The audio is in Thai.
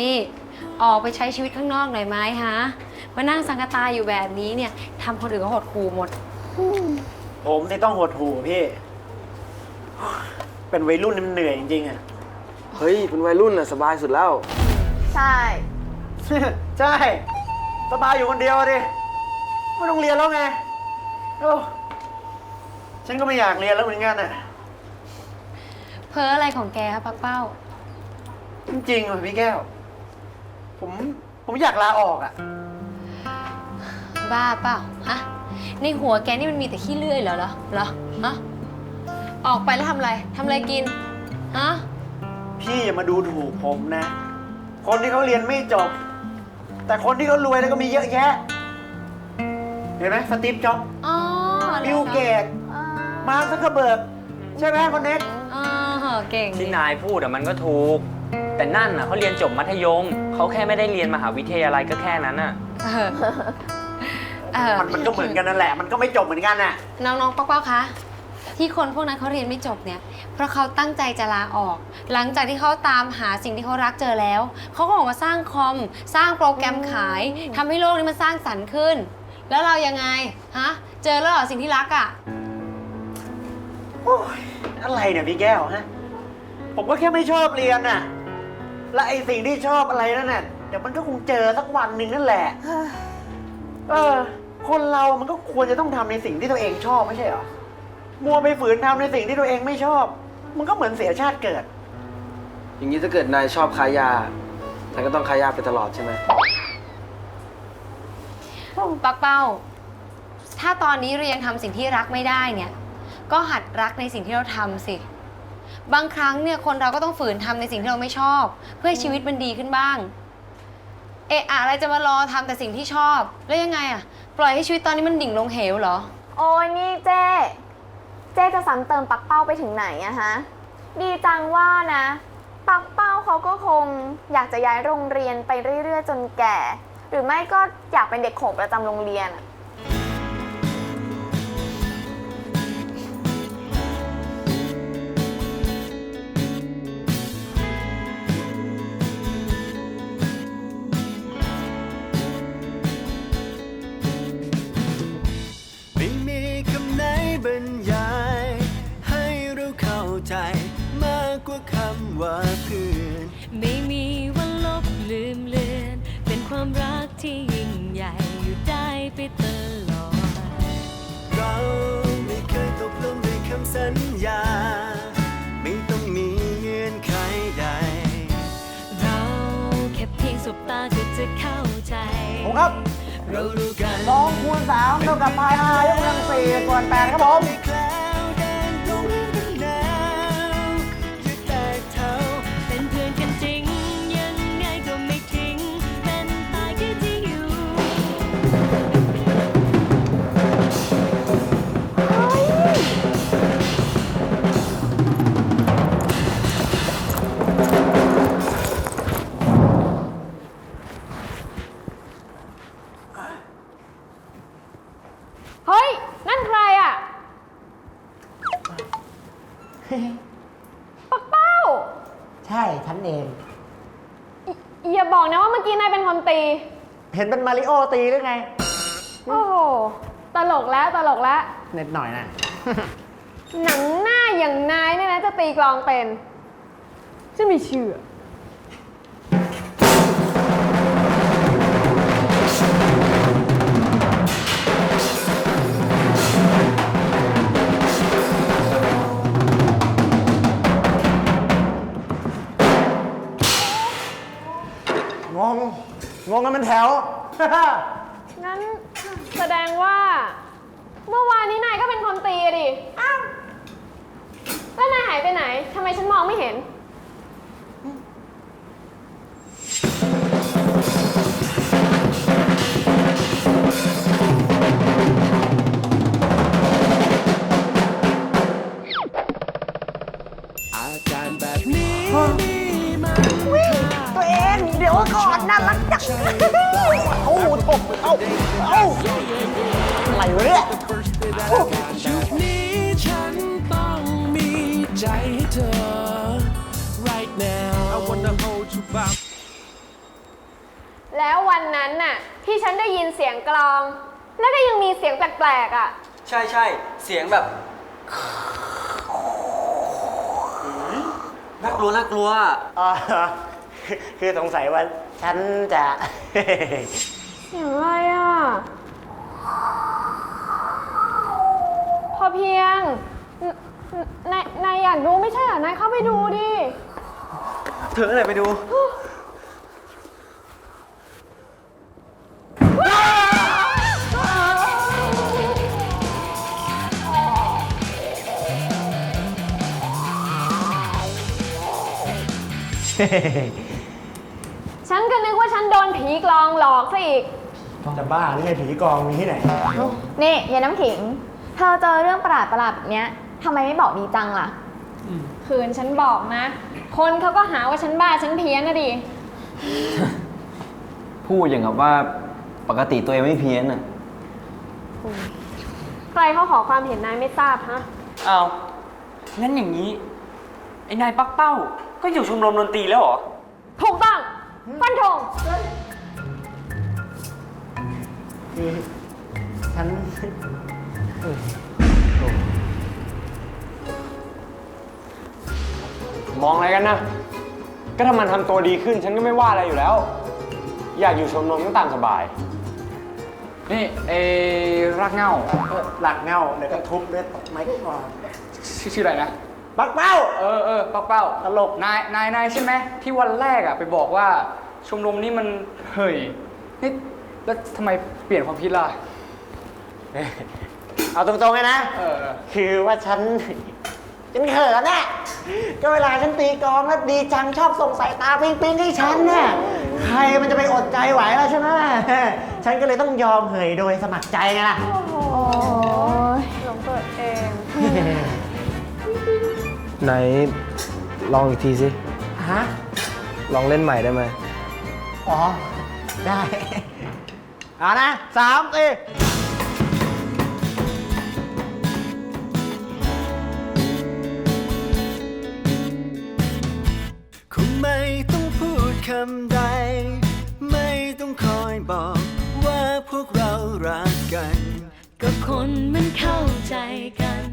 นี่ออกไปใช้ชีวิตข้างนอกหน่อยไหมฮะ มานั่งสังกตาอยู่แบบนี้เนี่ยทำคนอื่นก็หดหูหมด ผมนี่ต้องหดหูพี่ เป็นวัยรุ่นนี่มันเหนื่อยจริงๆอะเฮ้ย เป็นวัยรุ่นน่ะสบายสุดแล้ว ใช่ ใช่สบายอยู่คนเดียวดิไม่ต้องเรียนแล้วไงโอ้ฉันก็ไม่อยากเรียนแล้วเหมือนกันน่ะเพ้ออะไรของแกครับปักเป้า จริงๆว่ะพี่แก้ว ผมผมอยากลาออกอะบ้าเปล่าฮะในหัวแกนี่มันมีแต่ขี้เลื่อยเหรอเหรอเหรอฮะออกไปแล้วทำอะไรทำอะไรกินฮะพี่อย่ามาดูถูกผมนะ คนที่เขาเรียนไม่จบ แต่คนที่เขารวยแล้วก็มีเยอะแยะ เห็นไหมสตีฟจ็อบส์อ๋อบิลเกตส์มาร์คซักเคอร์เบิร์กใช่ไหมคนเน็ก อ๋อเก่งที่นายพูดอะมันก็ถูก แต่นั่นน่ะเขาเรียนจบมัธยมเขาแค่ไม่ได้เรียนมหาวิทยาลัยก็แค่นั้นน่ะ เออเออมันมันก็เหมือนกันนั่นแหละ มันก็ไม่จบเหมือนกันน่ะ น้องๆปักเป้าคะที่คนพวกนั้นเขาเรียนไม่จบเนี่ย เพราะเขาตั้งใจจะลาออก หลังจากที่เขาตามหาสิ่งที่เขารักเจอแล้ว เขาก็ออกมาสร้างคอม สร้างโปรแกรมขายทำให้โลกนี้มันสร้างสรรค์ขึ้น แล้วเรายังไงฮะเจอแล้วเหรอสิ่งที่รักอะ่ะ โอ้ยอะไรเนี่ยพี่แก้วฮะ ผมก็แค่ไม่ชอบเรียนน่ะ และไอสิ่งที่ชอบอะไรนั่นน่ะเดี๋ยวมันก็คงเจอสักวันหนึ่งนั่นแหละ เออ คนเรามันก็ควรจะต้องทำในสิ่งที่ตัวเองชอบไม่ใช่เหรอ มัวไปฝืนทำในสิ่งที่ตัวเองไม่ชอบ มันก็เหมือนเสียชาติเกิด อย่างนี้ถ้าเกิดนายชอบค้ายานายก็ต้องค้ายาไปตลอดใช่ไหมปักเป้า ถ้าตอนนี้เรายังทำสิ่งที่รักไม่ได้เนี่ย ก็หัดรักในสิ่งที่เราทำสิ บางครั้งเนี่ยคนเราก็ต้องฝืนทำในสิ่งที่เราไม่ชอบ เพื่อให้ชีวิตมันดีขึ้นบ้าง เอะอะไรจะมารอทำแต่สิ่งที่ชอบ แล้วยังไงอะปล่อยให้ชีวิตตอนนี้มันดิ่งลงเหวเหรอ โอ้ยนี่เจ๊เจ๊จะซ้ำเติมปักเป้าไปถึงไหนอะฮะ ดีจังว่านะ ปักเป้าเขาก็คง อยากจะย้ายโรงเรียนไปเรื่อยๆ จนแก่ หรือไม่ก็อยากเป็นเด็กโขงประจำโรงเรียนอะ ว่าคำว่าเพื่อน ไม่มีวันลบลืมเลือน เป็นความรักที่ยิ่งใหญ่อยู่ได้ไปตลอด เราไม่เคยตกลงด้วยคำสัญญา ไม่ต้องมีเงื่อนไขใด เราแค่เพียงสบตาก็จะเข้าใจ ผมครับเรารู้กัน สองคูณสามเท่ากับพายห้ายกกำลังสี่ส่วนแปดครับผม ไม่แคล้ เห็นเป็นมาริโอตีหรือไง โอ้โห ตลกแล้วตลกแล้วเน็ดหน่อยนะ หนังหน้าอย่างนายเนี่ยนะจะตีกลองเป็นฉันไม่เชื่อ งั้นแสดงว่า เมื่อวานนี้นายก็เป็นคนตีอะดิ อ้าว แล้วนายหายไปไหน ทำไมฉันมองไม่เห็น เอาโถเอาเอาอะไรวะเนี่ยยุคนี้ฉันต้องมีใจให้เธอ right now I wanna hold you back แล้ววันนั้นน่ะที่ฉันได้ยินเสียงกลอง แล้วก็ยังมีเสียงแปลกๆอะ ใช่ใช่เสียงแบบน่ากลัวน่ากลัว อ๋อ คือสงสัยว่าฉันจะ เสียงอะไรอะพอเพียงนนายนายอยากดูไม่ใช่เหรอนายเข้าไปดูดิ เธอไหนไปดูฉันก็นึกว่าฉันโดนผี กลองหลอกซะอีก จะบ้าหรือไงผีกองมีที่ไหน นี่ยายน้ำขิง เธอเจอเรื่องประหลาดประหลาดเนี้ยทำไมไม่บอกดีจังล่ะ คืนฉันบอกนะ คนเขาก็หาว่าฉันบ้าฉันเพี้ยนนะดิ พูดอย่างกับว่าปกติตัวเองไม่เพี้ยนอะ ใครเขาขอความเห็นนายไม่ทราบฮะ เอางั้นอย่างนี้ ไอ้นายปักเป้า ก็อยู่ชมรมดนตรีแล้วเหรอ ถูกต้องฟันธง คือฉันมองอะไรกันนะ ก็ถ้ามันทำตัวดีขึ้น ฉันก็ไม่ว่าอะไรอยู่แล้ว อยากอยู่ชมรมก็ตามสบาย นี่เอรักเง่าเออหลักเงาเดี๋ยวก็ทุบด้วยไม้ก่อนชื่อชื่ออะไรนะ ปักเป้า เออเออปักเป้าตลก นายนายนายใช่ไหมที่วันแรกอะไปบอกว่าชมรมนี้มันเฮ้ยนี่ แล้วทำไมเปลี่ยนความคิดล่ะ เอาตรงๆเลยนะ เออ คือว่าฉัน ฉันเขินน่ะก็เวลาฉันตีกลองแล้วดีจังชอบส่งสายตาปิ๊งปิ๊งๆให้ฉันน่ะใครมันจะไปอดใจไหวล่ะใช่ไหมฉันก็เลยต้องยอมเหยโดยสมัครใจไงล่ะ โอ้ยหลงตัวเอง ไหนลองอีกทีสิ ฮะ ลองเล่นใหม่ได้ไหม อ๋อ ได้ เอานะสามสี่คงไม่ต้องพูดคำใด ไม่ต้องคอยบอกว่าพวกเรารักกัน ก็คนมันเข้าใจกัน